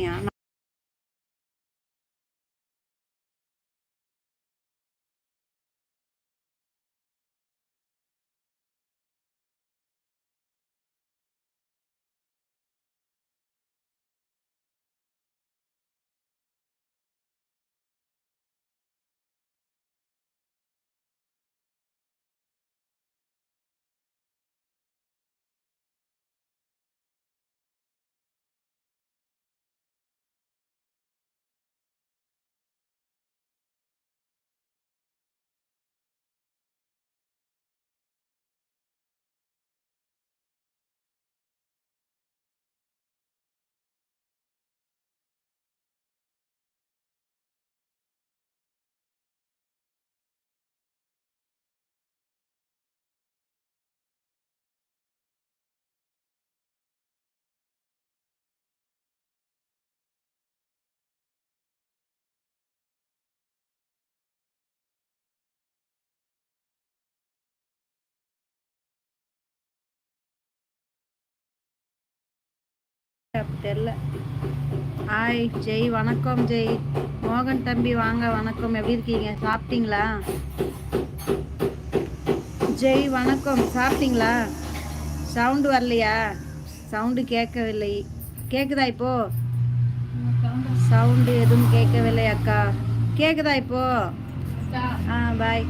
Yeah. தெரில. Hi Jai வணக்கம் ஜெய் மோகன் தம்பி வாங்க. வணக்கம். எப்படி இருக்கீங்க? சாப்பிட்டீங்களா? ஜெய் வணக்கம். சாப்பிட்டீங்களா? சவுண்டு வரலையா? சவுண்டு கேட்கவில்லை. கேட்குதா இப்போ? சவுண்டு எதுவும் கேட்கவில்லை அக்கா. கேட்குதா இப்போ? ஆ பாய்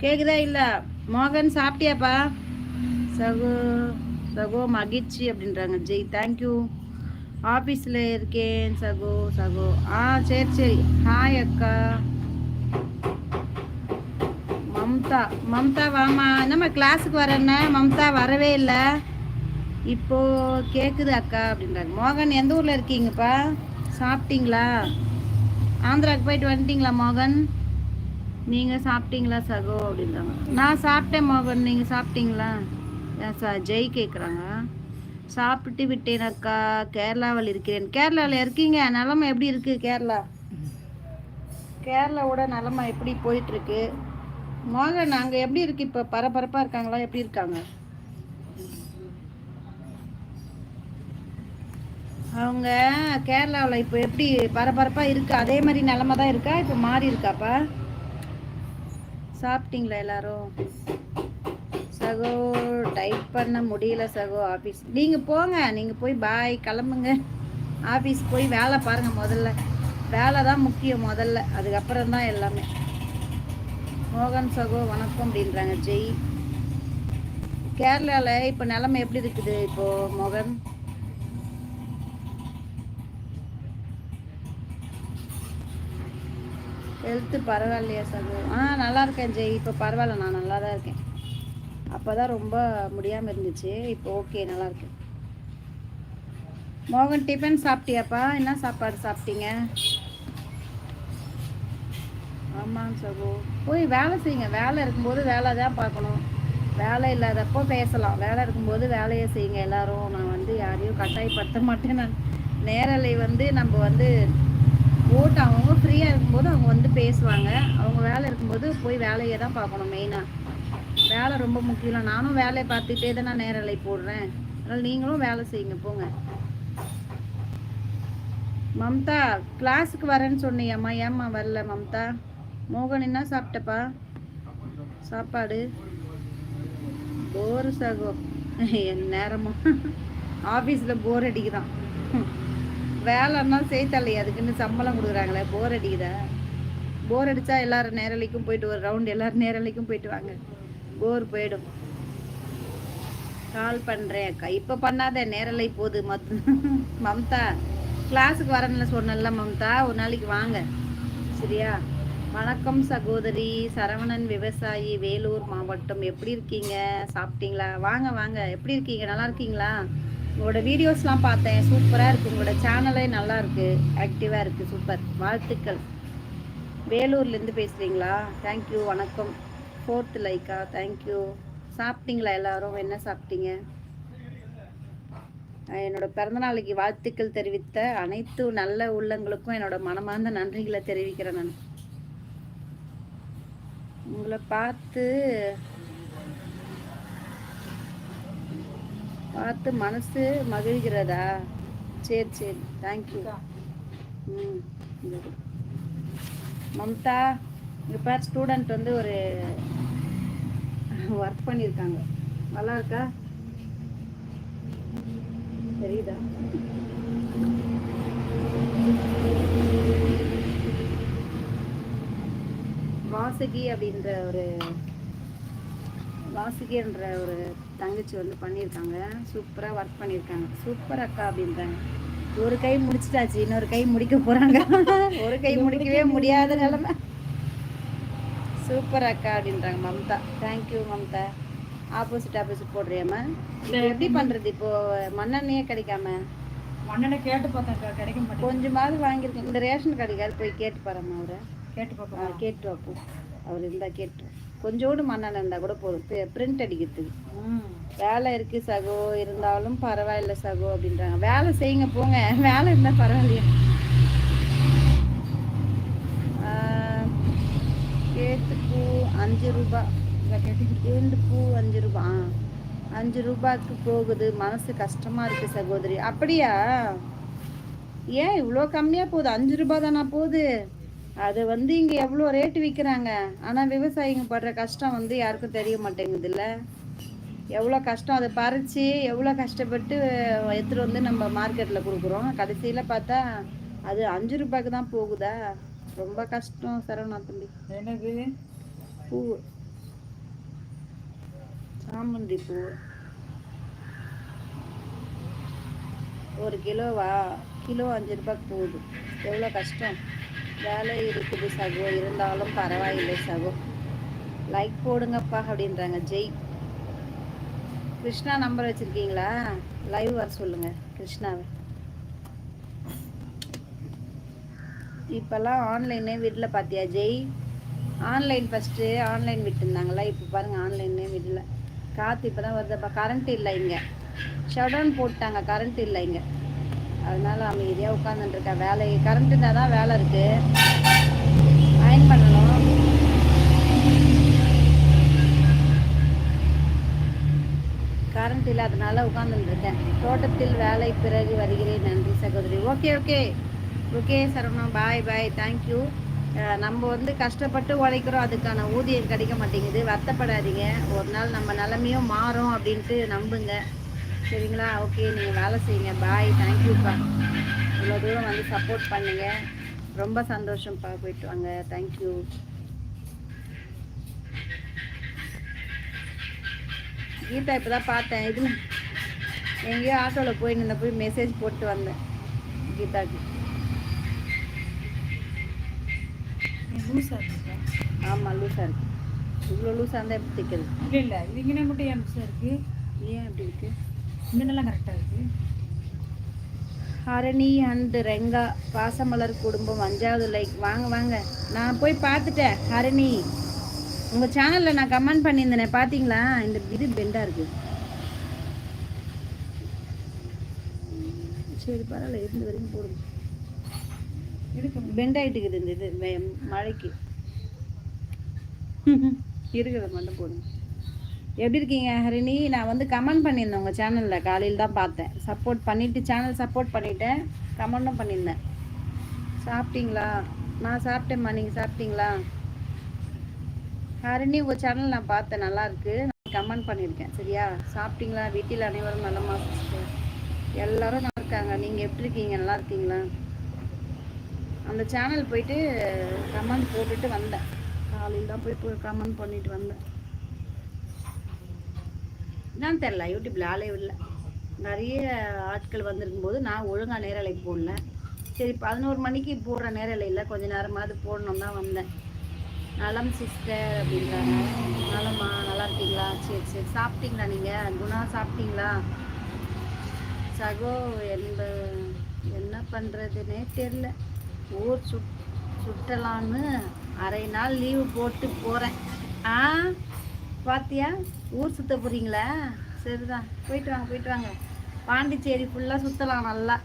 கேட்குதா இல்லை? மோகன் சாப்பிட்டியாப்பா? சகு. சகோ மகிழ்ச்சி அப்படின்றாங்க. ஜெய் தேங்க்யூ ஆஃபீஸில் இருக்கேன் சகோ சகோ. ஆ சரி சரி. ஹாய் அக்கா. மம்தா. மம்தா வாமா என்னம்மா கிளாஸுக்கு வரேன்ன மம்தா வரவே இல்லை. இப்போ கேட்குது அக்கா அப்படின்றாங்க. மோகன் எந்த ஊரில் இருக்கீங்கப்பா? சாப்பிட்டீங்களா? ஆந்திராவுக்கு போயிட்டு வந்துட்டீங்களா மோகன்? நீங்கள் சாப்பிட்டீங்களா சகோ அப்படின்றாங்க. நான் சாப்பிட்டேன் மோகன். நீங்கள் சாப்பிட்டீங்களா? ஜெய் கேட்குறாங்க சாப்பிட்டு விட்டேன் அக்கா. கேரளாவில் இருக்கிறேன். கேரளாவில் இருக்கீங்க. நிலமை எப்படி இருக்குது கேரளா? கேரளாவோட நிலமை எப்படி போயிட்டுருக்கு? மோகன் அங்கே எப்படி இருக்கு இப்போ? பரபரப்பாக இருக்காங்களா? எப்படி இருக்காங்க? அவங்க கேரளாவில் இப்போ எப்படி பரபரப்பாக இருக்கு? அதே மாதிரி நிலமை தான் இருக்கா? இப்போ மாறி இருக்காப்பா சாப்பிட்டீங்களா எல்லாரும்? சகோ டைப் பண்ண முடியல சகோ ஆஃபீஸ் நீங்கள் போங்க நீங்கள் போய் பாய் கிளம்புங்க. ஆஃபீஸ் போய் வேலை பாருங்கள் முதல்ல. வேலை தான் முக்கியம் முதல்ல. அதுக்கப்புறம் தான் எல்லாமே. மோகன் சகோ வணக்கம் அப்படின்றாங்க. ஜெய். கேரளாவில் இப்போ நிலமை எப்படி இருக்குது இப்போது மோகன்? ஹெல்த்து பரவாயில்லையா சகோ? ஆ நல்லா இருக்கேன் ஜெய். இப்போ பரவாயில்ல நான் நல்லா தான் இருக்கேன். அப்போ தான் ரொம்ப முடியாமல் இருந்துச்சு. இப்போ ஓகே நல்லாயிருக்கு மோகன் டிஃபன் சாப்பிட்டியாப்பா? என்ன சாப்பாடு சாப்பிட்டீங்க? ஆமாங்க சகோ. போய் வேலை செய்யுங்க. வேலை இருக்கும்போது வேலை தான் பார்க்கணும். வேலை இல்லாதப்போ பேசலாம். வேலை இருக்கும்போது வேலையை செய்யுங்க எல்லாரும். நான் வந்து யாரையும் கட்டாயப்படுத்த மாட்டேன். நான் நேரலை வந்து நம்ம வந்து ஓட்டு அவங்க ஃப்ரீயாக இருக்கும்போது அவங்க வந்து பேசுவாங்க. அவங்க வேலை இருக்கும்போது போய் வேலையை தான் பார்க்கணும் மெயினாக வேலை ரொம்ப முக்கியம். நானும் வேலையை பார்த்துட்டே தான் நான் நேரலை போடுறேன். அதனால் நீங்களும் வேலை செய்யுங்க போங்க. மம்தா கிளாஸுக்கு வரேன்னு சொன்னியம்மா. ஏம்மா வரல மம்தா? மோகன் என்ன சாப்பிட்டப்பா? சாப்பாடு? போர் சகோ என் நேரமும் ஆஃபீஸில் போர் அடிக்குதான். வேலைன்னா செய்தலை அதுக்குன்னு சம்பளம் கொடுக்குறாங்களே போர் அடிக்குதா? போர் அடித்தா எல்லோரும் நேரலைக்கும் போயிட்டு ஒரு ரவுண்ட் எல்லோரும் நேரலைக்கும் போயிட்டு வாங்க. போர் போயிடும். கால் பண்ணுறேன் அக்கா. இப்போ பண்ணாத நேரலை போகுது மத் மம்தா. கிளாஸுக்கு வரேன்னு சொன்னல மம்தா. ஒரு நாளைக்கு வாங்க. சரியா? வணக்கம் சகோதரி. சரவணன் விவசாயி வேலூர் மாவட்டம். எப்படி இருக்கீங்க? சாப்பிட்டீங்களா? வாங்க வாங்க. எப்படி இருக்கீங்க? நல்லா இருக்கீங்களா? உங்களோட வீடியோஸ்லாம் பார்த்தேன். சூப்பராக இருக்குது உங்களோட சேனலே நல்லா இருக்குது ஆக்டிவாக இருக்குது சூப்பர். வாழ்த்துக்கள். வேலூர்லேருந்து பேசுகிறீங்களா தேங்க்யூ வணக்கம். ஃபோர்த்து லைக்கா தேங்க்யூ சாப்பிட்டீங்களா எல்லாரும்? என்ன சாப்பிட்டீங்க? என்னோட பிறந்தநாளைக்கு வாழ்த்துக்கள் தெரிவித்த அனைத்து நல்ல உள்ளங்களுக்கும் என்னோட மனமார்ந்த நன்றிகளை தெரிவிக்கிறேன் நான். உங்களை பார்த்து பார்த்து மனசு மகிழ்கிறதா? சரி சரி. தேங்க்யூ ம். மம்தா. இங்கே பேர் ஸ்டூடெண்ட் வந்து ஒரு ஒர்க் பண்ணியிருக்காங்க. நல்லா இருக்கா? தெரியுதா? வாசுகி அப்படின்ற ஒரு வாசுகி என்ற ஒரு தங்கச்சி வந்து பண்ணியிருக்காங்க. சூப்பராக ஒர்க் பண்ணியிருக்காங்க. சூப்பர் அக்கா அப்படின்றாங்க ஒரு கை முடிச்சிட்டாச்சு இன்னொரு கை முடிக்க போறாங்க. ஒரு கை முடிக்கவே முடியாத நிலைமை. சூப்பர் அக்கா அப்படின்றாங்க Mamta. Thank you Mamta. Opposite opposite போடுறியாம்மா. இப்போ எப்படி பண்றது? இப்போ மண்ணெண்ணையே கிடைக்காம? மண்ணெண்ணை கேட்டு பார்த்தேன்க்கா கிடைக்க மாட்டேங்குது. கொஞ்சமாவது வாங்கியிருக்கேன். இந்த ரேஷன் கடைக்காரு போய் கேட்டு பாரும்மா அவரை. கேட்டு பார்ப்போம். கேட்டு வைப்போம் அவர் இருந்தா கேட்டு. கொஞ்சோண்டு மண்ணெண்ணெய் இருந்தா கூட போதும். பிரிண்ட் அடிக்கிறதுக்கு. வேலை இருக்கு சகோ. இருந்தாலும் பரவாயில்ல சகோ அப்படின்றாங்க. வேலை செய்யுங்க போங்க. வேலை இருந்தா பரவாயில்லையா. கேட்டு பூ அஞ்சு ரூபாய் இதை பூ அஞ்சு ரூபா? அஞ்சு ரூபாய்க்கு போகுது. மனசு கஷ்டமா இருக்கு சகோதரி. அப்படியா? ஏன் இவ்வளோ கம்மியாக போகுது? அஞ்சு ரூபா தானா போகுது? அது வந்து இங்கே எவ்வளோ ரேட்டு விற்கிறாங்க ஆனால் விவசாயிங்க படுற கஷ்டம் வந்து யாருக்கும் தெரிய மாட்டேங்குது இல்லை எவ்வளோ கஷ்டம்? அதை பறித்து எவ்வளோ கஷ்டப்பட்டு எடுத்துகிட்டு வந்து நம்ம மார்க்கெட்டில் கொடுக்குறோம். கடைசியில் பார்த்தா அது அஞ்சு ரூபாய்க்கு தான் போகுதா? ரொம்ப கஷ்டம் சரவணா தம்பி. என்னது? பூ. சாமந்தி பூ. ஒரு கிலோவா? கிலோ அஞ்சு ரூபாய்க்கு போகுது. எவ்வளோ கஷ்டம்? வேலை இருக்குது சகோ. இருந்தாலும் பரவாயில்லை சகோ. லைக் போடுங்கப்பா அப்படின்றாங்க. ஜெய். கிருஷ்ணா நம்பர் வச்சிருக்கீங்களா? லைவ் வர சொல்லுங்க. கிருஷ்ணாவை. இப்போல்லாம் ஆன்லைனே விடல பார்த்தியா ஜெய்? ஆன்லைன் ஃபஸ்ட்டு ஆன்லைன் விட்டுருந்தாங்களா? இப்போ பாருங்கள் ஆன்லைனே விடல. காற்று இப்போ தான் வருதுப்பா கரண்ட் இல்லை இங்கே. ஷடவுன் போட்டாங்க கரண்ட் இல்லை இங்கே. அதனால அமைதியாக உட்காந்துட்டுருக்கா வேலை கரண்ட் இருந்தால் தான் வேலை இருக்குது அயன் பண்ணணும். கரண்ட் இல்லாதனால உட்காந்துருக்கேன் தோட்டத்தில் வேலை பிறகு வருகிறேன். நன்றி சகோதரி. Okay okay okay Saravana bye bye thank you நம்ம வந்து கஷ்டப்பட்டு உழைக்கிறோம் அதுக்கான ஊதியம் கிடைக்க மாட்டேங்குது. வருத்தப்படாதீங்க. ஒரு நாள் நம்ம நிலமையும் மாறும் அப்படின்ட்டு நம்புங்க. சரிங்களா? ஓகே நீங்கள் வேலை செய்யுங்க. பாய் தேங்க்யூப்பா இவ்வளோ தூரம் வந்து சப்போர்ட் பண்ணுங்க. ரொம்ப சந்தோஷம்ப்பா போயிட்டு வாங்க. தேங்க்யூ கீதா இப்போ தான் பார்த்தேன். இது எங்கேயோ ஆட்டோவில் போய் போய் மெசேஜ் போட்டு வந்தேன். கீதாக்கு. லூஸாக இருக்குக்கா ஆமாம் லூஸாக இருக்கு. இவ்வளோ லூஸாக இருந்தால் எப்படி தைக்கிறது? இல்லை இல்லை. இது இங்கே மட்டும் ஏன் லூஸாக இருக்குது ஏன் அப்படி இருக்கு? இங்கெல்லாம் கரெக்டாக இருக்குது ஹரணி அண்ட் ரெங்கா பாசமலர் குடும்பம் அஞ்சாவது லைக் வாங்க வாங்க. நான் போய் பார்த்துட்டேன் ஹரணி. உங்கள் சேனலில் நான் கமெண்ட் பண்ணியிருந்தேனே பார்த்தீங்களா? இந்த இது பெண்டாக இருக்கு. சரி பரவாயில்ல இருந்து வரைக்கும் போடுங்க. இதுக்கு பெண்ட் இருக்குது இந்த இது. வே- மழைக்கு. இருக்கிறத மட்டும் போடுங்க எப்படி இருக்கீங்க ஹரிணி? நான் வந்து கமெண்ட் பண்ணியிருந்தேன் உங்கள் சேனலில் காலையில் தான் பார்த்தேன். சப்போர்ட் பண்ணிவிட்டு சேனல் சப்போர்ட் பண்ணிவிட்டேன் கமெண்ட்டும் பண்ணியிருந்தேன். சாப்பிட்டீங்களா? நான் சாப்பிட்டேம்மா நீங்கள் சாப்பிட்டீங்களா? ஹரிணி உங்கள் சேனல் நான் பார்த்தேன். நல்லாயிருக்கு நான் கமெண்ட் பண்ணியிருக்கேன். சரியா? சாப்பிட்டீங்களா? வீட்டில் அனைவரும் நலமா சிஸ்டர் எல்லோரும் நல்லா இருக்காங்க. நீங்கள் எப்படி இருக்கீங்க? நல்லா இருக்கீங்களா? அந்த சேனல் போயிட்டு கமெண்ட் போட்டுட்டு வந்தேன். காலையில் தான் போய் கமெண்ட் பண்ணிட்டு வந்தேன். என்னன்னு தெரில யூடியூப்ல ஆளே இல்லை. நிறைய ஆட்கள் வந்திருக்கும்போது நான் ஒழுங்காக நேரலைக்கு போடல. சரி பதினோரு மணிக்கு போடுற நேரலையில் கொஞ்ச நேரமாவது போடணும் தான் வந்தேன். நலம் சிஸ்டர் அப்படின்றாங்க. நலமா நல்லா இருக்கீங்களா? சரி சரி. சாப்பிட்டீங்களா நீங்கள் குணா சாப்பிட்டீங்களா? சகோ என்ப என்ன பண்ணுறதுனே தெரில ஊர் சுட் சுற்றலான்னு அரை நாள் லீவு போட்டு போகிறேன் ஆ பாத்தியா? ஊர் சுற்ற போகிறீங்களா சரிதான் போயிட்டு வாங்க போயிட்டு வாங்க. பாண்டிச்சேரி ஃபுல்லாக சுற்றலாம் நல்லா.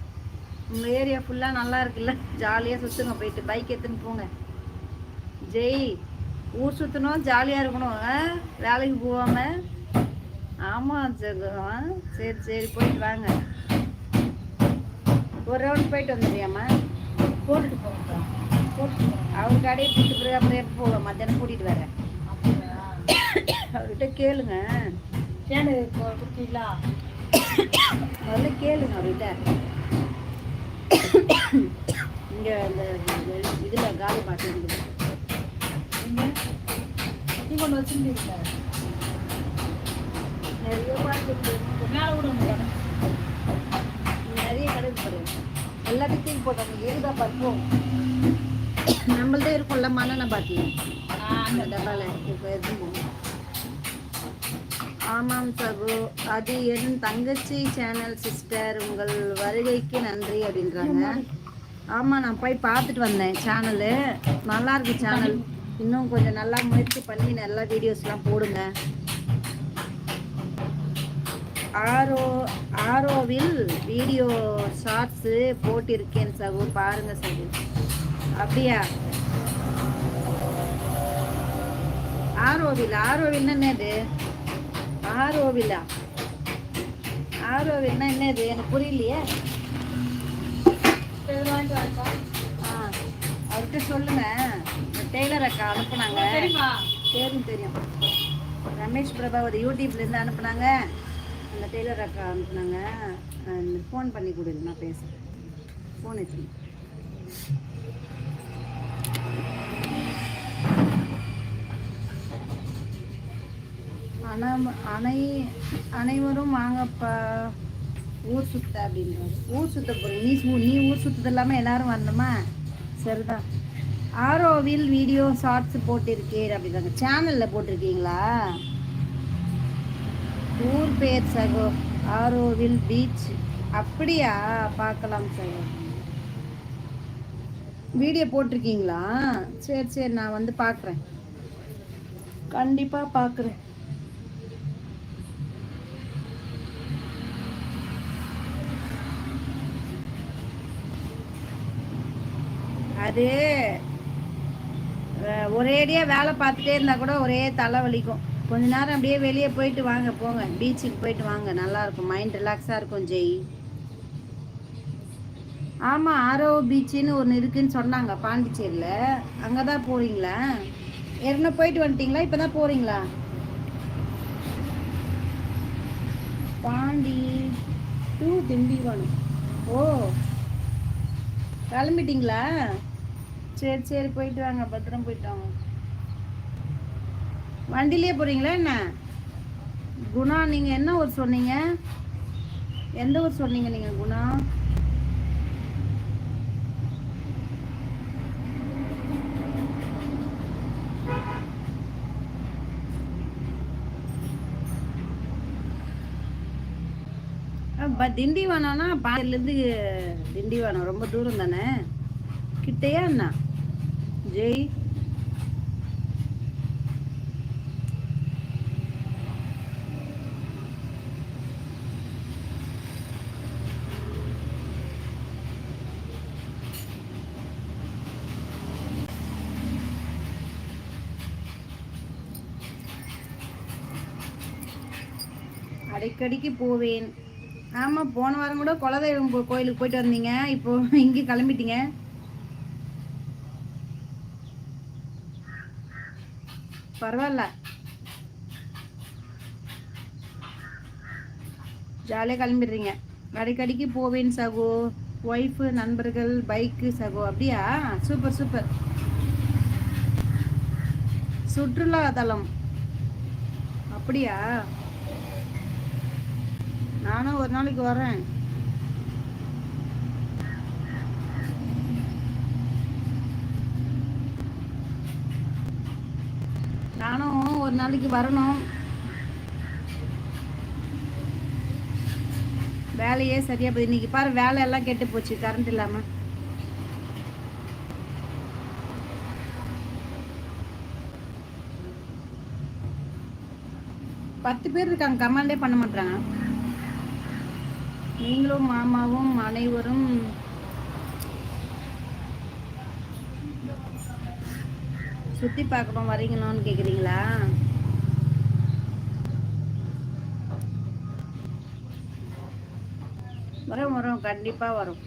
உங்கள் ஏரியா ஃபுல்லாக நல்லா இருக்குல்ல? ஜாலியாக சுற்றுங்க போயிட்டு பைக் எடுத்துன்னு போங்க. ஜெய் ஊர் சுற்றணும் ஜாலியாக இருக்கணும். வேலைக்கு போகாமல் ஆமாம் சரி சரி சரி போயிட்டு வாங்க. ஒரு ரவுண்ட் போயிட்டு வந்துடுறியாம்மா? போட்டுட்டு போட்டுட்டு போகிறேன் அவர் கடையை கூட்டு பிறகு அப்புறம் போவேன் மத்தியானம் கூட்டிகிட்டு வரேன் அவர்கிட்ட கேளுங்க. கேனு கொடுத்தீங்களா முதல்ல கேளுங்க அவர்கிட்ட. இங்கே அந்த இதில் காலி பாட்டு இருக்குது நீங்கள் கொண்டு வச்சுருந்தீங்களா நிறைய பாட்டு மேலே தானே நிறைய கடை பாரு எல்லாத்தையும் தூக்கி போட்டாங்க எதுதா பார்ப்போம். நம்மள்ட்ட இருக்கும்ல மண்ணெண்ணெய் பாட்டில் அந்த டப்பாவில் இப்போ எதுவும் ஆமாம் சகு அது என் தங்கச்சி சேனல் சிஸ்டர் உங்கள் வருகைக்கு நன்றி அப்படின்றாங்க. ஆமாம் நான் போய் பார்த்துட்டு வந்தேன் சேனலு நல்லா இருக்கு சேனல் இன்னும் கொஞ்சம் நல்லா முயற்சி பண்ணி நல்லா வீடியோஸ்லாம் போடுங்க. ஆரோ ஆரோவில் வீடியோ ஷார்ட்ஸு போட்டிருக்கேன் சகு பாருங்க சகு. அப்படியா? ஆரோவில் ஆரோவில்னா என்னது? ஆரோவிலா? ஆரோவில்னா என்னது? எனக்கு புரியலையே. ஆ அவர்கிட்ட சொல்லுங்க. டெய்லர் அக்கா அனுப்புனாங்க. தெரியும் தெரியும். ரமேஷ் பிரபாவதி யூடியூப்லேருந்து அனுப்புனாங்க. அந்த டெய்லர் அக்கா அனுப்புனாங்க. ஃபோன் பண்ணி கொடுங்க நான் பேசுகிறேன் ஃபோன் எடுத்து அனை அனைவரும் வாங்கப்பா ஊர் சுத்த அப்படின்றாங்க ஊர் சுத்த போகிறீங்க நீ நீ ஊர் சுத்தது இல்லாமல் எல்லாரும் வரணுமா? சரிதான் ஆரோவில் வீடியோ ஷார்ட்ஸ் போட்டிருக்கேன் அப்படின்றாங்க சேனலில் போட்டிருக்கீங்களா? ஊர் பேர் சகோ ஆரோவில் பீச் அப்படியா? பார்க்கலாம் சகோ. வீடியோ போட்டிருக்கீங்களா? சரி சரி நான் வந்து பார்க்குறேன். கண்டிப்பாக பார்க்குறேன். அது அஹ், ஒரேடியாக வேலை பார்த்துட்டே இருந்தால் கூட ஒரே தலை வலிக்கும். கொஞ்ச நேரம் அப்படியே வெளியே போயிட்டு வாங்க போங்க. பீச்சுக்கு போயிட்டு வாங்க. நல்லா இருக்கும் மைண்ட் ரிலாக்ஸாக இருக்கும் ஜெய். ஆமாம் ஆரோ பீச்சுன்னு ஒன்று இருக்குன்னு சொன்னாங்க பாண்டிச்சேரியில். அங்கே தான் போகிறீங்களா ஏற்கனவே போயிட்டு வந்துட்டீங்களா? இப்போ தான் போகிறீங்களா பாண்டி. டூ திண்டிவனம். ஓ. கிளம்பிட்டீங்களா? சரி சரி போயிட்டு வாங்க. பத்திரம் போயிட்டு வாங்க. வண்டிலேயே போகிறீங்களா என்ன? குணா நீங்கள் என்ன ஊர் சொன்னீங்க? எந்த ஊர் சொன்னீங்க நீங்கள் குணா? திண்டிவனம்னா பாண்டியிலேருந்து திண்டிவனம் ரொம்ப தூரம் தானே? கிட்டையா என்ன? ஜெய்? அடிக்கடிக்கு போவேன். ஆமா போன வாரம் கூட குலதெய்வம் கோ- கோயிலுக்கு போயிட்டு வந்தீங்க. இப்போ இங்கே கிளம்பிட்டீங்க. பரவாயில்ல. ஜாலியாக கிளம்பிடுறீங்க. அடிக்கடிக்கு போவேன் சகோ. ஒய்ஃபு நண்பர்கள் பைக்கு சகோ. அப்படியா? சூப்பர் சூப்பர் சுற்றுலா தலம். அப்படியா? நானும் ஒரு நாளைக்கு வரேன். நானும் ஒரு நாளைக்கு வரணும். வேலையே சரியா போகுது. இன்னைக்கு பாரு வேலை எல்லாம் கெட்டு போச்சு. கரண்ட் இல்லாம. பத்து பேர் இருக்காங்க. கமாண்டே பண்ண மாட்டாங்க நீங்களும் மாமாவும் அனைவரும் சுற்றி பார்க்கணும் வரீங்களான்னு கேட்குறீங்களா வரும் வரும். கண்டிப்பாக வரும்.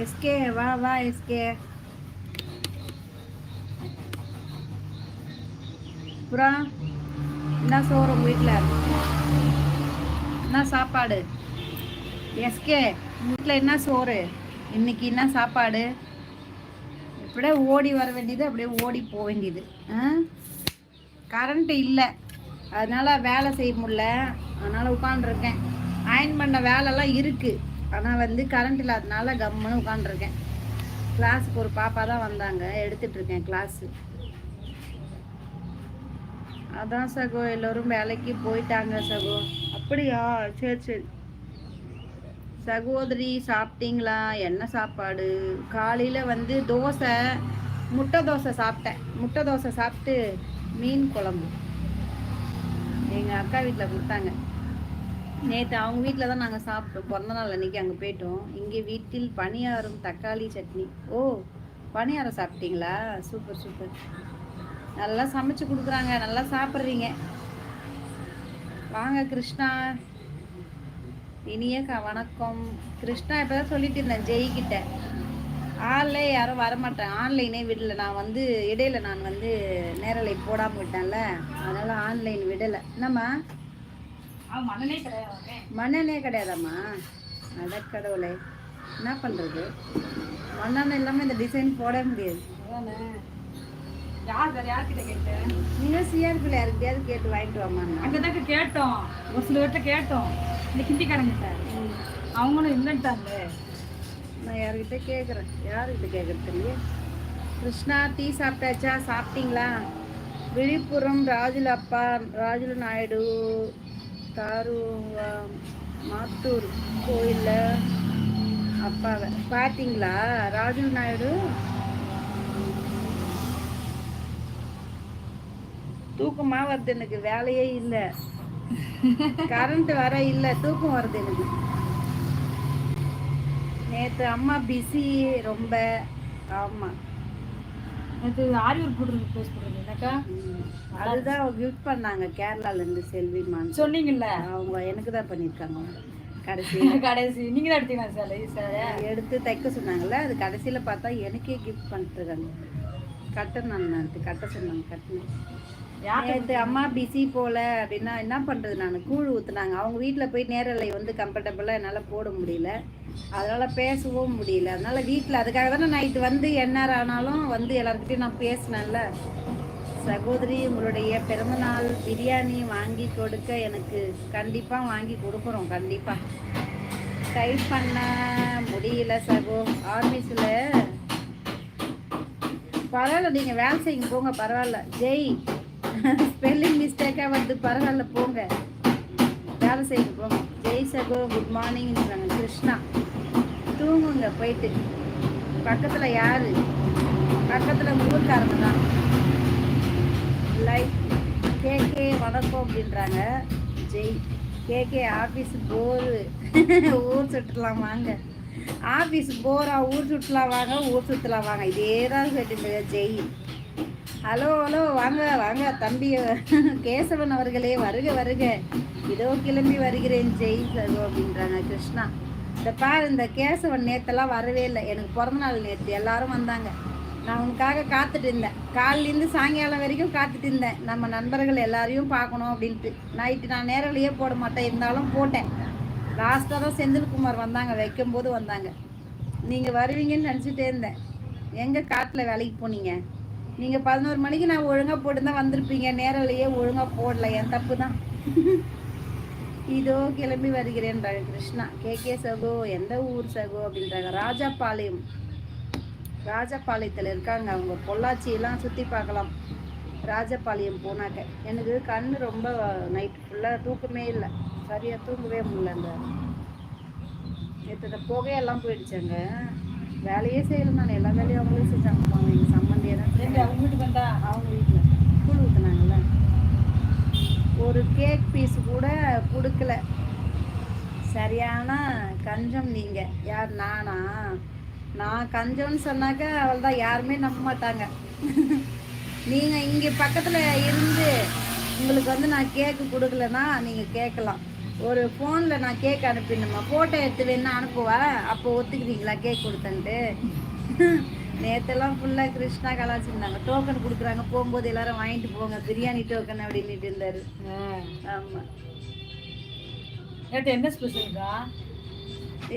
எஸ்கே வா வா எஸ்கே. அப்புறம் என்ன சோறு உங்கள் வீட்டில் என்ன சாப்பாடு? எஸ்கே வீட்டில் என்ன சோறு? இன்னைக்கு என்ன சாப்பாடு? இப்படியே ஓடி வர வேண்டியது அப்படியே ஓடி போக வேண்டியது. கரண்ட்டு இல்லை. அதனால் வேலை செய்ய முடில அதனால் உட்காந்துருக்கேன் அயன் பண்ண வேலைலாம் இருக்குது ஆனால் வந்து கரண்ட் இல்லாதனால கம்முன்னு உட்காந்துருக்கேன் கிளாஸுக்கு ஒரு பாப்பா தான் வந்தாங்க. எடுத்துகிட்ருக்கேன் கிளாஸு அதான் சகோ எல்லோரும் வேலைக்கு போயிட்டாங்க சகோ. அப்படியா? சரி சரி. சகோதரி சாப்பிட்டீங்களா? என்ன சாப்பாடு? காலையில் வந்து தோசை முட்டை தோசை சாப்பிட்டேன். முட்டை தோசை சாப்பிட்டு மீன் குழம்பு. எங்கள் அக்கா வீட்டில் கொடுத்தாங்க. நேற்று அவங்க வீட்டில் தான் நாங்கள் சாப்பிட்டோம். பிறந்த நாள் அன்றைக்கி அங்கே போயிட்டோம். இங்கே வீட்டில் பணியாரம் தக்காளி சட்னி. ஓ பணியாரம் சாப்பிட்டீங்களா? Super super. நல்லா சமைச்சு கொடுக்குறாங்க நல்லா சாப்பிட்றீங்க. வாங்க கிருஷ்ணா. இனிய க வணக்கம். கிருஷ்ணா இப்போ தான் சொல்லிட்டு இருந்தேன் ஜெய்கிட்ட ஆள்ல யாரும் வரமாட்டேன் ஆன்லைனே விடல. நான் வந்து இடையில நான் வந்து நேரலை போடாமல் விட்டேன்ல. அதனால ஆன்லைன் விடலை. என்னம்மா? மண்ணெண்ணே கிடையாதாம்மா? அடக்கடவுளே என்ன பண்ணுறது மண்ணெண்ணெய் இல்லாமல் இந்த டிசைன் போட முடியாது. யார் வேற யார்கிட்ட கேட்டேன் நீங்கள் சிஆர்பியில் யாருக்கிட்டையாவது கேட்டு வாங்கிட்டு வாமாண்ணா அங்கதாக்க கேட்டோம். ஒரு சில பேர்கிட்ட கேட்டோம். இந்த ஹிந்திக்காரங்கிட்ட அவங்களும் இல்லைன்ட்டாங்க நான் யார்கிட்ட கேட்குறேன் யார்கிட்ட கேட்குறது தெரியல கிருஷ்ணா டீ சாப்பிட்டாச்சா? சாப்பிட்டீங்களா? விழுப்புரம் ராஜுல அப்பா ராஜுல நாயுடு தாரு மாத்தூர் கோயிலில் அப்பாவை. பார்த்தீங்களா? ராஜுல் நாயுடு தூக்கமாக வருது எனக்கு வேலையே இல்லை. கரண்ட் வர இல்லை தூக்கம் வருது எனக்கு. நேற்று அம்மா பிஸி ரொம்ப. ஆமாம் நேற்று ஆரியூர் போட்டுருக்கு போஸ்ட் போட்டுருக்கு. என்னக்கா? அதுதான் கிஃப்ட் பண்ணாங்க கேரளாலேருந்து செல்விமான் சொன்னீங்கல்ல? அவங்க எனக்கு தான் பண்ணியிருக்காங்க. கடைசி. கடைசி. நீங்க தான் எடுத்தீங்களா சார் சார் எடுத்து தைக்க சொன்னாங்கல்ல அது கடைசியில் பார்த்தா எனக்கே கிஃப்ட் பண்ணிட்டுருக்காங்க. கட்டணும் நான் கட்ட சொன்னாங்க கட்டணும் நேற்று அம்மா பிஸி போல அப்படின்னா என்ன பண்ணுறது நான்? கூழ் ஊற்றுனாங்க அவங்க வீட்டில் போய் நேரலை வந்து கம்ஃபர்டபுளாக என்னால் போட முடியல. அதனால் பேசவும் முடியல. அதனால் வீட்டில் அதுக்காக தானே நைட்டு வந்து எந்நேரம் ஆனாலும் வந்து எல்லாருக்கிட்டையும் நான் பேசினேன்ல. சகோதரி உங்களுடைய பிறந்தநாள் பிரியாணி வாங்கி கொடுக்க எனக்கு கண்டிப்பாக வாங்கி கொடுக்குறோம் கண்டிப்பாக டைப் பண்ண முடியல சகோ. ஆஃபீஸில் பரவாயில்ல நீங்கள் வேலை செய்யுங்க போங்க பரவாயில்ல. ஜெய். ஸ்பெல்லிங் மிஸ்டேக்காக வந்து பரவாயில்ல போங்க. வேலை செய்யுங்க போங்க. ஜெய் சகோ குட் மார்னிங்ன்றாங்க கிருஷ்ணா தூங்குங்க போயிட்டு. பக்கத்தில் யார்? பக்கத்தில் ஊர்காரங்க தான். லைக் கேகே வணக்கம் அப்படின்றாங்க ஜெய் கேகே ஆஃபீஸ் போரு ஊர் சுற்றலாம் வாங்க. ஆஃபீஸ் போரா ஊர் சுற்றலாம் வாங்க ஊர் சுற்றலாம் வாங்க. இதே தான் சொல்லிட்டு ஜெய். ஹலோ ஹலோ வாங்க வாங்க தம்பி கேசவன் அவர்களே வருக வருக. இதோ கிளம்பி வருகிறேன். ஜெய் சகோ அப்படின்றாங்க கிருஷ்ணா. இந்த பாரு இந்த கேசவன் நேத்தெல்லாம் வரவே இல்லை. எனக்கு பிறந்தநாள் நேற்று எல்லாரும் வந்தாங்க. நான் உனக்காக காத்துட்டு இருந்தேன். காலிலேருந்து சாயங்காலம் வரைக்கும் காத்துட்டு இருந்தேன். நம்ம நண்பர்கள் எல்லாரையும் பார்க்கணும் அப்படின்ட்டு. நைட்டு நான் நேரலையே போட மாட்டேன். இருந்தாலும் போட்டேன். லாஸ்ட்டாக தான் செந்தில்குமார் வந்தாங்க. வைக்கும்போது வந்தாங்க. நீங்கள் வருவீங்கன்னு நினச்சிட்டே இருந்தேன். எங்கே காட்டில் வேலைக்கு போனீங்க? நீங்கள் பதினோரு மணிக்கு நான் ஒழுங்காக போட்டு வந்திருப்பீங்க. நேரலையே ஒழுங்காக போடல. என் தப்பு தான் இதோ கிளம்பி வருகிறேன்றாங்க கிருஷ்ணா கே. கே. சகோ எந்த ஊர் சகோ அப்படின்றாங்க. ராஜாபாளையம். ராஜபாளையத்தில் இருக்காங்க அவங்க. பொள்ளாச்சியெல்லாம் சுற்றி பார்க்கலாம். ராஜபாளையம் போனாக்க. எனக்கு கண் ரொம்ப நைட் ஃபுல்லாக தூக்கமே இல்லை. சரியாக தூங்கவே முடியல அந்த நேற்று இந்த புகையெல்லாம் போயிடுச்சாங்க வேலையே செய்யலை நான் எல்லா வேலையும் அவங்களே செஞ்சாங்க. அவங்க எங்கள் சம்மந்தியே தான். அவங்க வீட்டுக்கு வந்தா? அவங்க வீட்டில். கூழ் ஊற்றுனாங்கல்ல ஒரு கேக் பீஸ் கூட கொடுக்கல. சரியான கஞ்சம் நீங்கள் யார் நானா? நான் கஞ்சம்னு சொன்னாக்க அவள் தான் யாருமே நம்ப மாட்டாங்க நீங்கள் இங்கே பக்கத்தில் இருந்து உங்களுக்கு வந்து நான் கேக்கு கொடுக்கலன்னா நீங்கள் கேட்கலாம். ஒரு ஃபோனில் நான் கேக் அனுப்பிடணுமா? ஃபோட்டோ எடுத்து வேணா அனுப்புவா? அப்போ ஒத்துக்கிறீங்களா? கேக் கொடுத்தன்ட்டு. நேத்தெல்லாம் ஃபுல்லாக கிருஷ்ணா கலாச்சிருந்தாங்க டோக்கன் கொடுக்குறாங்க. போகும்போது எல்லாரும் வாங்கிட்டு போங்க. பிரியாணி டோக்கன் அப்படின்ட்டு இருந்தாரு. ஆமாம் நேற்று என்ன ஸ்பெஷல்க்கா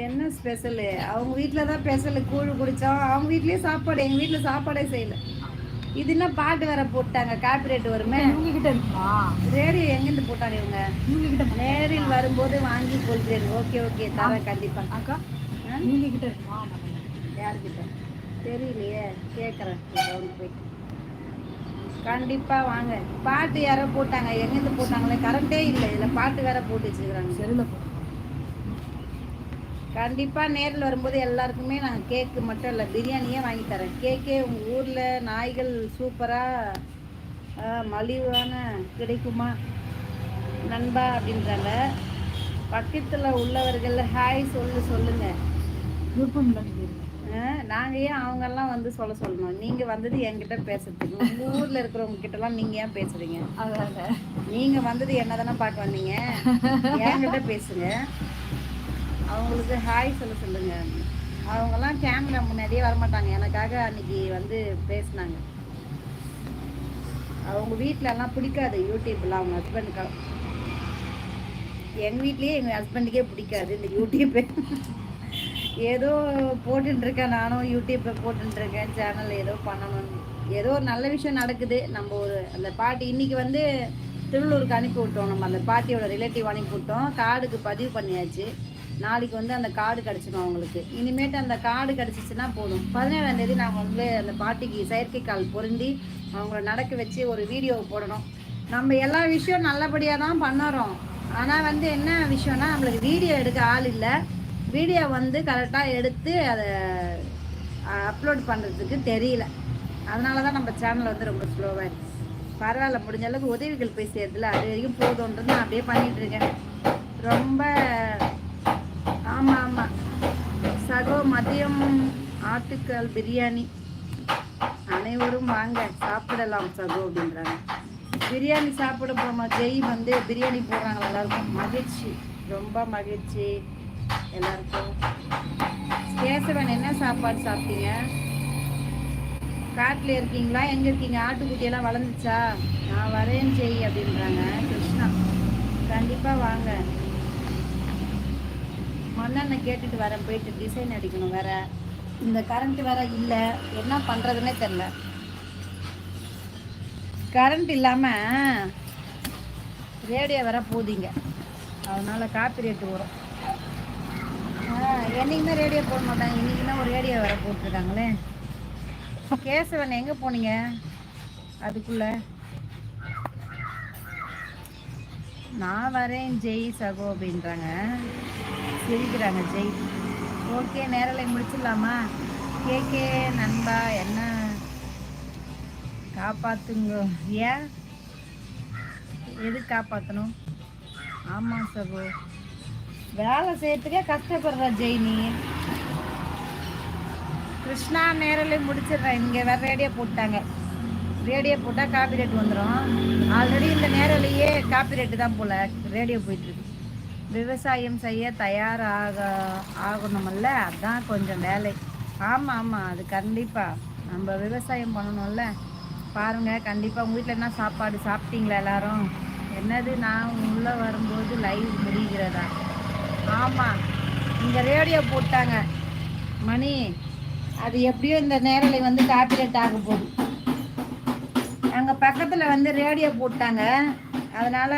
என்ன ஸ்பெஷலு அவங்க வீட்டில் தான் ஸ்பெஷலு கூழ் குடித்தோம் அவங்க வீட்லேயே சாப்பாடு எங்கள் வீட்டில் சாப்பாடே செய்யல. இது என்ன பாட்டு வேற போட்டாங்க காப்பிரைட் வருமே. இவங்க கிட்ட இருக்குமா? ரேடியோ எங்கேருந்து போட்டாங்க இவங்க? இவங்க கிட்ட நேரில் வரும்போது வாங்கி கொள்கிறேன். ஓகே ஓகே தரேன் கண்டிப்பாக அக்கா? இவங்க கிட்ட இருக்குமா? யார்கிட்ட? தெரியலையே. கேட்குறேன் அவங்க போய். கண்டிப்பாக வாங்க. பாட்டு யாரோ போட்டாங்க. எங்கேருந்து போட்டாங்களே? கரண்ட்டே இல்லை. இதில் பாட்டு வேற போட்டு வச்சுக்கிறாங்க செல்லில் கண்டிப்பாக நேரில் வரும்போது எல்லாருக்குமே நான் கேக்கு மட்டும் இல்லை பிரியாணியே வாங்கி தரேன். கேக்கே உங்கள் ஊரில் நாய்கள் சூப்பராக மலிவான கிடைக்குமா? நண்பா அப்படின்றாங்க பக்கத்தில் உள்ளவர்கள் ஹாய் சொல்லு சொல்லுங்கள் விருப்பம் நாங்கள் ஏன் அவங்கெல்லாம் வந்து சொல்ல சொல்லணும்? நீங்கள் வந்தது என்கிட்ட பேசுறதுக்கு. உங்கள் ஊரில் இருக்கிறவங்க கிட்டலாம் நீங்கள் ஏன் பேசுகிறீங்க அதாங்க. நீங்கள் வந்தது என்ன தானே பார்க்க வந்தீங்க? என்கிட்ட பேசுங்க. அவங்களுக்கு ஹாய் சொல்ல சொல்லுங்க. அவங்கெல்லாம் கேமரா முன்னாடியே வரமாட்டாங்க. எனக்காக அன்னைக்கு வந்து பேசினாங்க. அவங்க வீட்டிலலாம் பிடிக்காது. யூடியூப்லாம் அவங்க ஹஸ்பண்டுக்கு எங்கள் வீட்லேயே எங்கள் ஹஸ்பண்டுக்கே பிடிக்காது இந்த யூடியூப்பு ஏதோ போட்டுருக்கேன் நானும். யூடியூப்பில் போட்டுருக்கேன் சேனல் ஏதோ பண்ணணும். ஏதோ ஒரு நல்ல விஷயம் நடக்குது. நம்ம ஒரு அந்த பாட்டி இன்றைக்கி வந்து திருவள்ளூருக்கு அனுப்பி விட்டோம். நம்ம அந்த பாட்டியோட ரிலேட்டிவ் அனுப்பி விட்டோம். கார்டுக்கு பதிவு பண்ணியாச்சு. நாளைக்கு வந்து அந்த கார்டு கிடச்சிடும் அவங்களுக்கு. இனிமேட்டு அந்த கார்டு கிடச்சிச்சின்னா போதும். பதினேழாம் தேதி நாங்கள் வந்து அந்த பாட்டிக்கு செயற்கைக்கால் பொருந்தி அவங்கள நடக்க வச்சு ஒரு வீடியோ போடணும். நம்ம எல்லா விஷயம் நல்லபடியாக தான் பண்ணுறோம். ஆனால் வந்து என்ன விஷயம்னா நம்மளுக்கு வீடியோ எடுக்க ஆள் இல்லை. வீடியோ வந்து கரெக்டாக எடுத்து அதை அப்லோட் பண்ணுறதுக்கு தெரியல. அதனால தான் நம்ம சேனல் வந்து ரொம்ப ஸ்லோவாக இருக்குது பரவாயில்ல முடிஞ்ச அளவுக்கு உதவிகள் போய் சேர்த்துல அது வரைக்கும் போதும்ன்றது நான் அப்படியே பண்ணிகிட்ருக்கேன் இருக்கேன். ரொம்ப ஆமாம் ஆமாம் சகோ மதியம் ஆட்டுக்கால் பிரியாணி. அனைவரும் வாங்க சாப்பிடலாம் சகோ அப்படின்றாங்க. பிரியாணி சாப்பிட போகிறோம் ஜெய் வந்து பிரியாணி போடுறாங்க எல்லாருக்கும்? மகிழ்ச்சி. ரொம்ப மகிழ்ச்சி எல்லாருக்கும். கேசவன் என்ன சாப்பாடு சாப்பிட்டீங்க? காட்டில் இருக்கீங்களா? எங்கே இருக்கீங்க? ஆட்டுக்குட்டியெல்லாம் வளர்ந்துச்சா? நான் வரேன் ஜெய் அப்படின்றாங்க. கிருஷ்ணா கண்டிப்பாக வாங்க. அண்ணனை கேட்டுட்டு வரேன் போயிட்டு டிசைன் அடிக்கணும் வேற. இந்த கரண்ட் வேற இல்லை. என்ன பண்ணுறதுன்னே தெரில கரண்ட் இல்லாமல் ரேடியோ வேற போதிங்க. அதனால காப்பி ரேட்டு வரும். என்னைக்குமே ரேடியோ போட மாட்டாங்க. இன்னைக்கு தான் ஒரு ரேடியோ வேற போட்டிருக்காங்களே. கேசவன் எங்கே போனீங்க? அதுக்குள்ள. நான் வரேன் ஜெய் சகோ அப்படின்றாங்க. சிரிக்கிறாங்க ஜெய். ஓகே நேரில் முடிச்சிடலாமா? கேக்கே நண்பா என்ன? காப்பாற்றுங்க ஏன்? எது காப்பாற்றணும் ஆமாம் சபு வேலை செய்யறதுக்கே கஷ்டப்படுற ஜெய் நீ. கிருஷ்ணா நேரில் முடிச்சிடுறேன். இங்கே வேற ரேடியோ போட்டாங்க. ரேடியோ போட்டால் காப்பி ரேட் வந்துடும் ஆல்ரெடி இந்த நேரலையே காப்பி ரேட்டு தான் போல. ரேடியோ போயிட்டுருக்கு விவசாயம் செய்ய தயாராக ஆகணுமில்ல? அதான் கொஞ்சம் வேலை. ஆமாம் ஆமாம் அது கண்டிப்பாக நம்ம விவசாயம் பண்ணணும்ல? பாருங்கள் கண்டிப்பாக உங்கள் வீட்டில் என்ன சாப்பாடு சாப்பிட்டீங்களா எல்லாரும்? என்னது நான் உள்ளே வரும்போது லைவ் முடிகிறதா? ஆமாம் இங்கே ரேடியோ போட்டாங்க. மணி அது எப்படியோ இந்த நேரலை வந்து காப்பிரைட் ஆக போகுது. அங்கே பக்கத்தில் வந்து ரேடியோ போட்டாங்க. அதனால்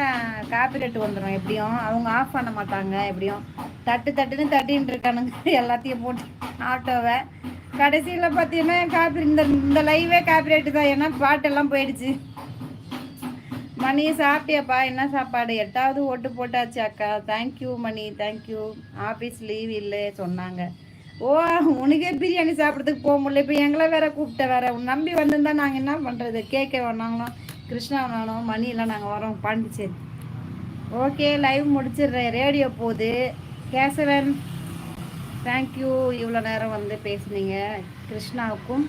காப்பிரைட் வந்துடும் எப்படியும். அவங்க ஆஃப் பண்ண மாட்டாங்க எப்படியும். தட்டு தட்டுன்னு தட்டின்னு இருக்கானுங்க. எல்லாத்தையும் போட்டு ஆட்டோவை கடைசியில் பார்த்தீங்கன்னா காப்பி இந்த இந்த லைவே காப்பிரைட்டு தான். ஏன்னா பாட்டெல்லாம் போயிடுச்சு. மணி சாப்பிட்டியாப்பா? என்ன சாப்பாடு? எட்டாவது ஓட்டு போட்டாச்சு அக்கா. Thank you Mani. Thank you office leave இல்லை சொன்னாங்க. ஓ உனக்கே பிரியாணி சாப்பிட்றதுக்கு போக முடியல. இப்போ எங்களை வேற கூப்பிட்ட வேற. உன் நம்பி வந்திருந்தா நாங்கள் என்ன பண்ணுறது கேட்க வேணாங்களோ கிருஷ்ணா நானும் மணியெல்லாம் நாங்கள் வரோம். பாண்டிச்சேரி. ஓகே லைவ் முடிச்சிடுறேன். ரேடியோ போகுது. கேசவன் தேங்க்யூ இவ்வளோ நேரம் வந்து பேசுனீங்க. கிருஷ்ணாவுக்கும்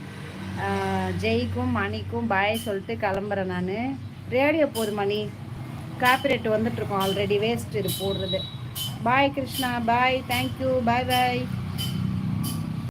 ஜெய்க்கும் மணிக்கும் பாய் சொல்லிட்டு கிளம்புறேன் நான். ரேடியோ போகுது மணி. காப்பிரைட் வந்துட்டுருக்கோம் ஆல்ரெடி வேஸ்ட் இது போடுறது. பாய் கிருஷ்ணா. பாய் தேங்க்யூ பாய் பாய்